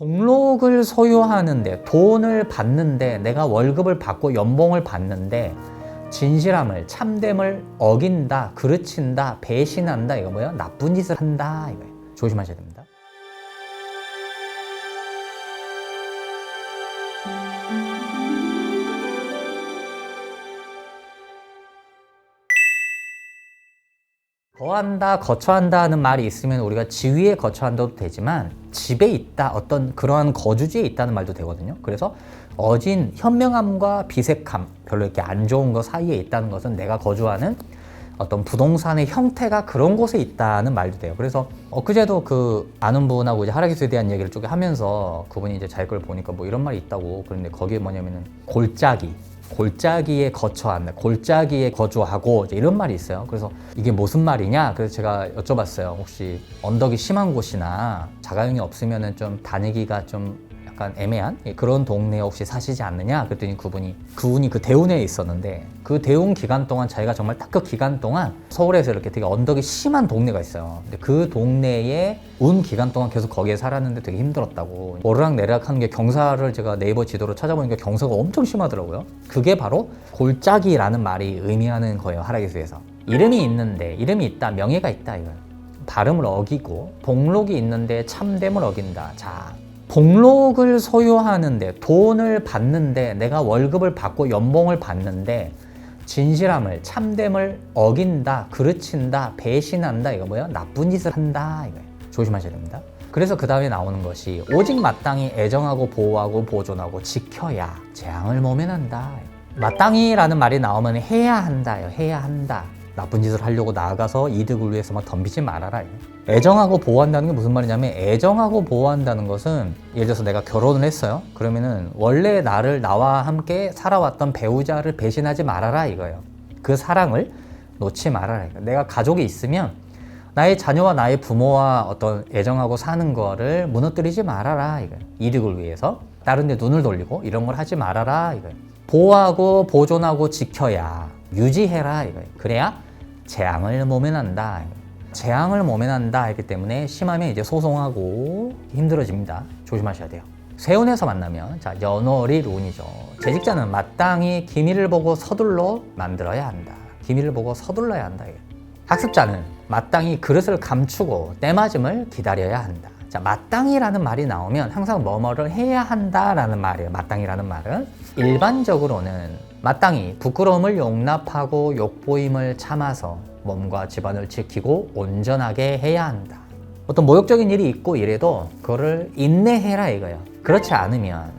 공록을 소유하는데 돈을 받는데 내가 월급을 받고 연봉을 받는데 진실함을 참됨을 어긴다 그르친다 배신한다 이거 뭐야? 나쁜 짓을 한다 이거예요 조심하셔야 됩니다. 거한다, 거처한다 하는 말이 있으면 우리가 지위에 거처한다도 되지만 집에 있다, 어떤 그러한 거주지에 있다는 말도 되거든요. 그래서 어진 현명함과 비색함, 별로 이렇게 안 좋은 거 사이에 있다는 것은 내가 거주하는 어떤 부동산의 형태가 그런 곳에 있다는 말도 돼요. 그래서 엊그제도 그 아는 분하고 이제 하락기수에 대한 얘기를 쭉 하면서 그분이 이제 자기 걸 보니까 뭐 이런 말이 있다고 그런데 거기에 뭐냐면은 골짜기 골짜기에 거처 한다. 골짜기에 거주하고 이런 말이 있어요. 그래서 이게 무슨 말이냐? 그래서 제가 여쭤봤어요. 혹시 언덕이 심한 곳이나 자가용이 없으면은 좀 다니기가 좀 약간 애매한 예, 그런 동네에 혹시 사시지 않느냐? 그랬더니 그분이 그분이 그 대운에 있었는데 그 대운 기간 동안 자기가 정말 딱 그 기간 동안 서울에서 이렇게 되게 언덕이 심한 동네가 있어요. 근데 그 동네에 운 기간 동안 계속 거기에 살았는데 되게 힘들었다고. 오르락 내리락 하는 게 경사를 제가 네이버 지도로 찾아보니까 경사가 엄청 심하더라고요. 그게 바로 골짜기라는 말이 의미하는 거예요. 하락에서에서. 이름이 있는데 이름이 있다 명예가 있다 이거예요. 발음을 어기고 복록이 있는데 참됨을 어긴다. 자, 복록을 소유하는데 돈을 받는데 내가 월급을 받고 연봉을 받는데 진실함을 참됨을 어긴다, 그르친다, 배신한다 이거 뭐야? 나쁜 짓을 한다 이거예요. 조심하셔야 됩니다. 그래서 그 다음에 나오는 것이 오직 마땅히 애정하고 보호하고 보존하고 지켜야 재앙을 모면한다. 마땅히라는 말이 나오면 해야 한다요. 해야 한다. 나쁜 짓을 하려고 나아가서 이득을 위해서 막 덤비지 말아라. 애정하고 보호한다는 게 무슨 말이냐면 애정하고 보호한다는 것은 예를 들어서 내가 결혼을 했어요. 그러면은 원래 나를 나와 함께 살아왔던 배우자를 배신하지 말아라 이거예요. 그 사랑을 놓지 말아라. 이거. 내가 가족이 있으면 나의 자녀와 나의 부모와 어떤 애정하고 사는 거를 무너뜨리지 말아라 이거예요. 이득을 위해서 다른 데 눈을 돌리고 이런 걸 하지 말아라 이거예요. 보호하고 보존하고 지켜야 유지해라 이거예요. 그래야 재앙을 모면한다. 재앙을 모면한다 했기 때문에 심하면 이제 소송하고 힘들어집니다. 조심하셔야 돼요. 세운에서 만나면 자 연월이 운이죠. 재직자는 마땅히 기밀을 보고 서둘러 만들어야 한다. 기밀을 보고 서둘러야 한다. 학습자는 마땅히 그릇을 감추고 때맞음을 기다려야 한다. 자, 마땅히라는 말이 나오면 항상 뭐뭐를 해야 한다라는 말이에요. 마땅히라는 말은 일반적으로는 마땅히 부끄러움을 용납하고 욕보임을 참아서 몸과 집안을 지키고 온전하게 해야 한다. 어떤 모욕적인 일이 있고 이래도 그거를 인내해라 이거예요. 그렇지 않으면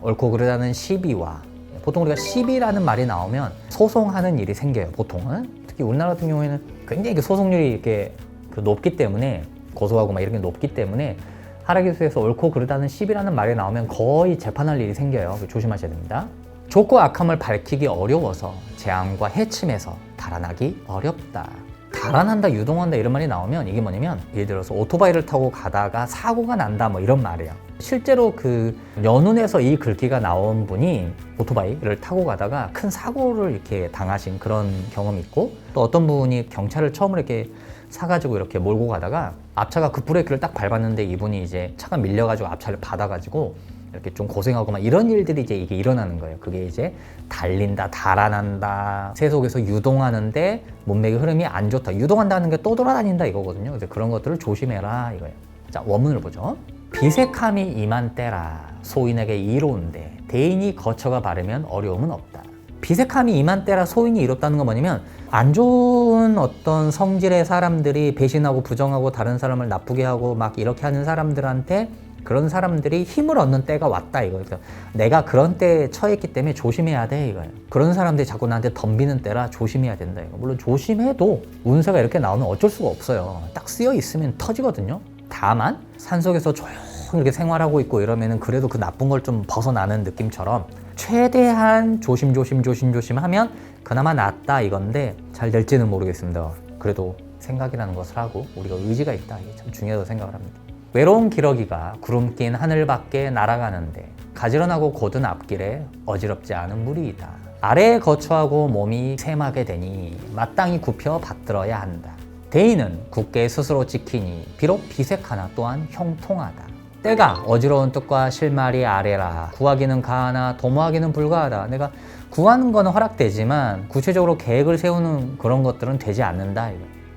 옳고 그르다는 시비와 보통 우리가 시비라는 말이 나오면 소송하는 일이 생겨요. 보통은 특히 우리나라 같은 경우에는 굉장히 그 소송률이 이렇게 그 높기 때문에 고소하고 막 이런 게 높기 때문에 하락기수에서 옳고 그르다는 시비라는 말이 나오면 거의 재판할 일이 생겨요. 조심하셔야 됩니다. 좋고 악함을 밝히기 어려워서 재앙과 해침에서 달아나기 어렵다. 달아난다, 유동한다 이런 말이 나오면 이게 뭐냐면 예를 들어서 오토바이를 타고 가다가 사고가 난다 뭐 이런 말이에요. 실제로 그 연운에서 이 글귀가 나온 분이 오토바이를 타고 가다가 큰 사고를 이렇게 당하신 그런 경험이 있고 또 어떤 분이 경찰을 처음으로 이렇게 사가지고 이렇게 몰고 가다가 앞차가 그 급브레이크를 딱 밟았는데 이분이 이제 차가 밀려가지고 앞차를 받아가지고 이렇게 좀 고생하고 막 이런 일들이 이제 이게 일어나는 거예요. 그게 이제 달린다, 달아난다, 세속에서 유동하는데 몸매의 흐름이 안 좋다. 유동한다는 게 또 돌아다닌다 이거거든요. 그래서 그런 것들을 조심해라 이거예요. 자, 원문을 보죠. 비색함이 임한 때라 소인에게 이로운데 대인이 거쳐가 바르면 어려움은 없다. 비색함이 임한 때라 소인이 이롭다는 건 뭐냐면 안 좋은 어떤 성질의 사람들이 배신하고 부정하고 다른 사람을 나쁘게 하고 막 이렇게 하는 사람들한테 그런 사람들이 힘을 얻는 때가 왔다 이거예요. 그러니까 내가 그런 때에 처했기 때문에 조심해야 돼 이거예요. 그런 사람들이 자꾸 나한테 덤비는 때라 조심해야 된다 이거. 물론 조심해도 운세가 이렇게 나오면 어쩔 수가 없어요. 딱 쓰여 있으면 터지거든요. 다만 산속에서 조용 히 이렇게 생활하고 있고 이러면은 그래도 그 나쁜 걸 좀 벗어나는 느낌처럼 최대한 조심 조심 조심 조심 하면 그나마 낫다 이건데 잘 될지는 모르겠습니다. 그래도 생각이라는 것을 하고 우리가 의지가 있다 이게 참 중요하다고 생각을 합니다. 외로운 기러기가 구름 낀 하늘 밖에 날아가는데 가지런하고 곧은 앞길에 어지럽지 않은 무리이다. 아래에 거처하고 몸이 셈하게 되니 마땅히 굽혀 받들어야 한다. 대인은 굳게 스스로 지키니 비록 비색 하나 또한 형통하다. 때가 어지러운 뜻과 실말이 아래라. 구하기는 가하나 도모하기는 불가하다. 내가 구하는 거는 허락되지만 구체적으로 계획을 세우는 그런 것들은 되지 않는다.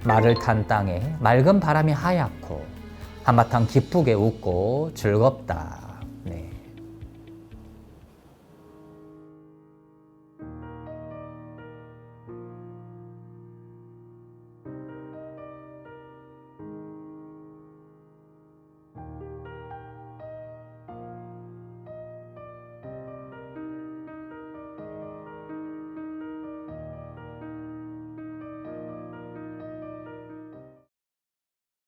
말을 탄 땅에 맑은 바람이 하얗고 한바탕 기쁘게 웃고 즐겁다